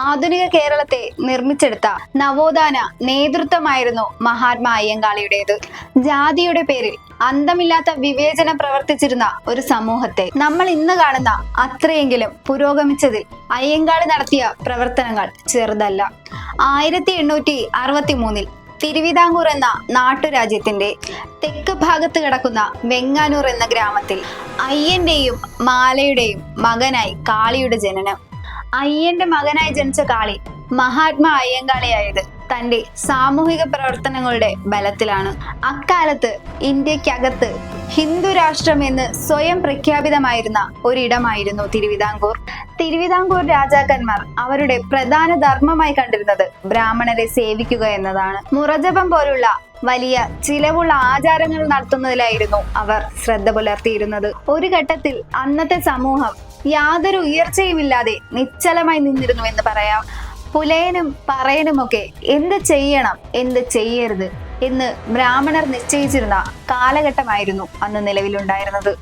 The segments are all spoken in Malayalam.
ആധുനിക കേരളത്തെ നിർമ്മിച്ചെടുത്ത നവോത്ഥാന നേതൃത്വമായിരുന്നു മഹാത്മാ അയ്യങ്കാളിയുടേത്. ജാതിയുടെ പേരിൽ അന്തമില്ലാത്ത വിവേചനം പ്രവർത്തിച്ചിരുന്ന ഒരു സമൂഹത്തെ നമ്മൾ ഇന്ന് കാണുന്ന അത്രയെങ്കിലും പുരോഗമിച്ചതിൽ അയ്യങ്കാളി നടത്തിയ പ്രവർത്തനങ്ങൾ ചെറുതല്ല. ആയിരത്തി എണ്ണൂറ്റി അറുപത്തി മൂന്നിൽ തിരുവിതാംകൂർ എന്ന നാട്ടുരാജ്യത്തിന്റെ തെക്ക് ഭാഗത്ത് കിടക്കുന്ന വെങ്ങാനൂർ എന്ന ഗ്രാമത്തിൽ അയ്യന്റെയും മാലയുടെയും മകനായി കാളിയുടെ ജനനം. അയ്യന്റെ മകനായി ജനിച്ച കാളി മഹാത്മാ അയ്യങ്കാളിയായത് തന്റെ സാമൂഹിക പ്രവർത്തനങ്ങളുടെ ബലത്തിലാണ്. അക്കാലത്ത് ഇന്ത്യക്കകത്ത് ഹിന്ദു രാഷ്ട്രം എന്ന് സ്വയം പ്രഖ്യാപിതമായിരുന്ന ഒരിടമായിരുന്നു തിരുവിതാംകൂർ. തിരുവിതാംകൂർ രാജാക്കന്മാർ അവരുടെ പ്രധാന ധർമ്മമായി കണ്ടിരുന്നത് ബ്രാഹ്മണരെ സേവിക്കുക എന്നതാണ്. മുറജപം പോലുള്ള വലിയ ചിലവുള്ള ആചാരങ്ങൾ നടത്തുന്നതിലായിരുന്നു അവർ ശ്രദ്ധ പുലർത്തിയിരുന്നത്. ഒരു ഘട്ടത്തിൽ അന്നത്തെ സമൂഹം യാതൊരു ഉയർച്ചയുമില്ലാതെ നിശ്ചലമായി നിന്നിരുന്നു എന്ന് പറയാം. പുലയനും പറയനുമൊക്കെ എന്ത് ചെയ്യണം എന്ത് ചെയ്യരുത് എന്ന് ബ്രാഹ്മണർ നിശ്ചയിച്ചിരുന്ന കാലഘട്ടമായിരുന്നു അന്ന് നിലവിലുണ്ടായിരുന്നത്.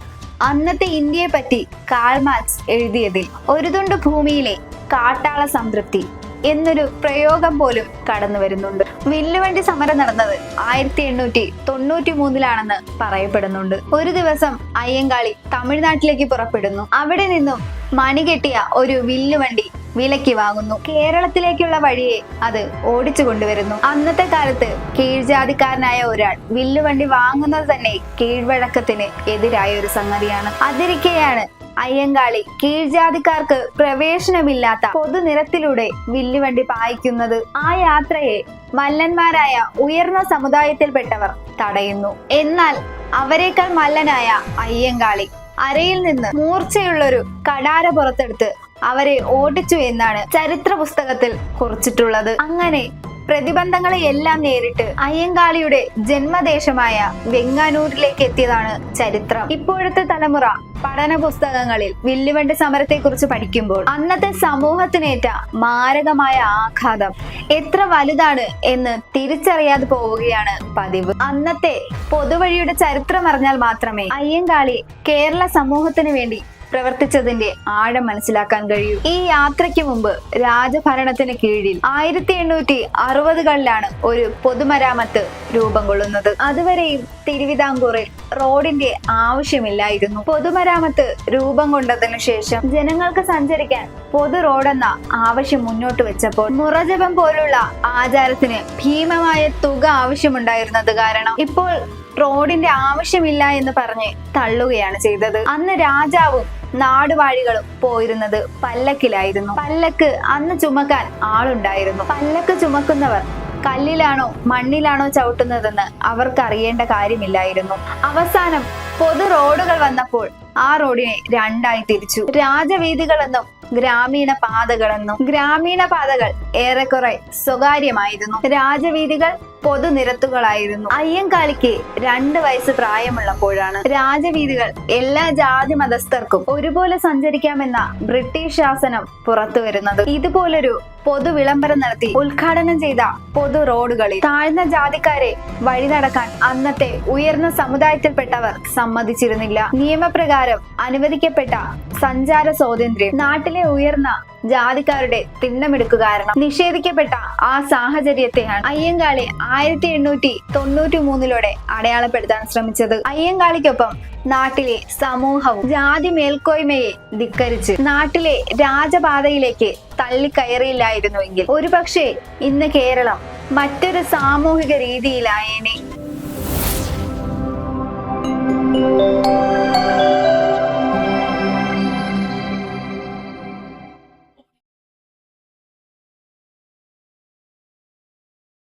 അന്നത്തെ ഇന്ത്യയെ പറ്റി കാൾമാർക്സ് എഴുതിയതിൽ ഒരു തുണ്ട് ഭൂമിയിലെ കാട്ടാള സംതൃപ്തി എന്നൊരു പ്രയോഗം പോലും കടന്നു വരുന്നുണ്ട്. വില്ലുവണ്ടി സമരം നടന്നത് ആയിരത്തി എണ്ണൂറ്റി തൊണ്ണൂറ്റി മൂന്നിലാണെന്ന് പറയപ്പെടുന്നുണ്ട്. ഒരു ദിവസം അയ്യങ്കാളി തമിഴ്നാട്ടിലേക്ക് പുറപ്പെടുന്നു. അവിടെ നിന്നും മണികെട്ടിയ ഒരു വില്ലുവണ്ടി വിലയ്ക്ക് വാങ്ങുന്നു. കേരളത്തിലേക്കുള്ള വഴിയെ അത് ഓടിച്ചു കൊണ്ടുവരുന്നു. അന്നത്തെ കാലത്ത് കീഴ്ജാതിക്കാരനായ ഒരാൾ വില്ലുവണ്ടി വാങ്ങുന്നത് തന്നെ കീഴ്വഴക്കത്തിന് എതിരായ ഒരു സംഗതിയാണ്. അതിരിക്കെയാണ് അയ്യങ്കാളി കീഴ്ജാതിക്കാർക്ക് പ്രവേശനമില്ലാത്ത പൊതുനിരത്തിലൂടെ വില്ലുവണ്ടി പായിക്കുന്നത്. ആ യാത്രയെ മല്ലന്മാരായ ഉയർന്ന സമുദായത്തിൽപ്പെട്ടവർ തടയുന്നു. എന്നാൽ അവരെക്കാൾ മല്ലനായ അയ്യങ്കാളി അരയിൽ നിന്ന് മൂർച്ചയുള്ളൊരു കടാര പുറത്തെടുത്ത് അവരെ ഓടിച്ചു എന്നാണ് ചരിത്ര പുസ്തകത്തിൽ കുറിച്ചിട്ടുള്ളത്. അങ്ങനെ പ്രതിബന്ധങ്ങളെ എല്ലാം നേരിട്ട് അയ്യങ്കാളിയുടെ ജന്മദേശമായ വെങ്ങാനൂരിലേക്ക് എത്തിയതാണ് ചരിത്രം. ഇപ്പോഴത്തെ തലമുറ പഠന പുസ്തകങ്ങളിൽ വില്ലുവണ്ടി സമരത്തെക്കുറിച്ച് പഠിക്കുമ്പോൾ അന്നത്തെ സമൂഹത്തിനേറ്റ മാരകമായ ആഘാതം എത്ര വലുതാണ് എന്ന് തിരിച്ചറിയാതെ പോവുകയാണ് പതിവ്. അന്നത്തെ പൊതുവഴിയുടെ ചരിത്രം അറിഞ്ഞാൽ മാത്രമേ അയ്യങ്കാളി കേരള സമൂഹത്തിന് വേണ്ടി പ്രവർത്തിച്ചതിന്റെ ആഴം മനസ്സിലാക്കാൻ കഴിയും. ഈ യാത്രയ്ക്ക് മുമ്പ് രാജഭരണത്തിന് കീഴിൽ ആയിരത്തി എണ്ണൂറ്റി അറുപതുകളിലാണ് ഒരു പൊതുമരാമത്ത് രൂപം കൊള്ളുന്നത്. അതുവരെയും തിരുവിതാംകൂറിൽ റോഡിന്റെ ആവശ്യമില്ലായിരുന്നു. പൊതുമരാമത്ത് രൂപം കൊണ്ടതിനു ശേഷം ജനങ്ങൾക്ക് സഞ്ചരിക്കാൻ പൊതു റോഡെന്ന ആവശ്യം മുന്നോട്ട് വെച്ചപ്പോൾ മുറജപം പോലുള്ള ആചാരത്തിന് ഭീമമായ തുക ആവശ്യമുണ്ടായിരുന്നത് കാരണം ഇപ്പോൾ റോഡിന്റെ ആവശ്യമില്ല എന്ന് പറഞ്ഞ് തള്ളുകയാണ് ചെയ്തത്. അന്ന് രാജാവും നാടുവാഴികളും പോയിരുന്നത് പല്ലക്കിലായിരുന്നു. പല്ലക്ക് അന്ന് ചുമക്കാൻ ആളുണ്ടായിരുന്നു. പല്ലക്ക് ചുമക്കുന്നവർ കല്ലിലാണോ മണ്ണിലാണോ ചവിട്ടുന്നതെന്ന് അവർക്ക് അറിയേണ്ട കാര്യമില്ലായിരുന്നു. അവസാനം പൊതു റോഡുകൾ വന്നപ്പോൾ ആ റോഡിനെ രണ്ടായി തിരിച്ചു. രാജവീതികളെന്നും ഗ്രാമീണ പാതകളെന്നും. ഗ്രാമീണ പാതകൾ ഏറെക്കുറെ സ്വകാര്യമായിരുന്നു. രാജവീതികൾ പൊതുനിരത്തുകളായിരുന്നു. അയ്യങ്കാളിക്ക് രണ്ട് വയസ്സ് പ്രായമുള്ളപ്പോഴാണ് രാജവീതികൾ എല്ലാ ജാതി മതസ്ഥർക്കും ഒരുപോലെ സഞ്ചരിക്കാമെന്ന ബ്രിട്ടീഷ് ശാസനം പുറത്തു വരുന്നത് ഇതുപോലൊരു പൊതു വിളംബരം നടത്തി ഉദ്ഘാടനം ചെയ്ത പൊതു റോഡുകളിൽ താഴ്ന്ന ജാതിക്കാരെ വഴി നടക്കാൻ അന്നത്തെ ഉയർന്ന സമുദായത്തിൽപ്പെട്ടവർ സമ്മതിച്ചിരുന്നില്ല. നിയമപ്രകാരം അനുവദിക്കപ്പെട്ട സഞ്ചാര സ്വാതന്ത്ര്യം നാട്ടിലെ ഉയർന്ന ജാതിക്കാരുടെ തിണ്ണമെടുക്കുക കാരണം നിഷേധിക്കപ്പെട്ട ആ സാഹചര്യത്തെയാണ് അയ്യങ്കാളി ആയിരത്തി എണ്ണൂറ്റി തൊണ്ണൂറ്റി മൂന്നിലൂടെ അടയാളപ്പെടുത്താൻ ശ്രമിച്ചത്. അയ്യങ്കാളിക്കൊപ്പം നാട്ടിലെ സമൂഹവും ജാതി മേൽക്കോയ്മയെ ധിക്കരിച്ച് നാട്ടിലെ രാജപാതയിലേക്ക് തള്ളിക്കയറിയില്ലായിരുന്നുവെങ്കിൽ ഒരുപക്ഷെ ഇന്ന് കേരളം മറ്റൊരു സാമൂഹിക രീതിയിലായേനെ.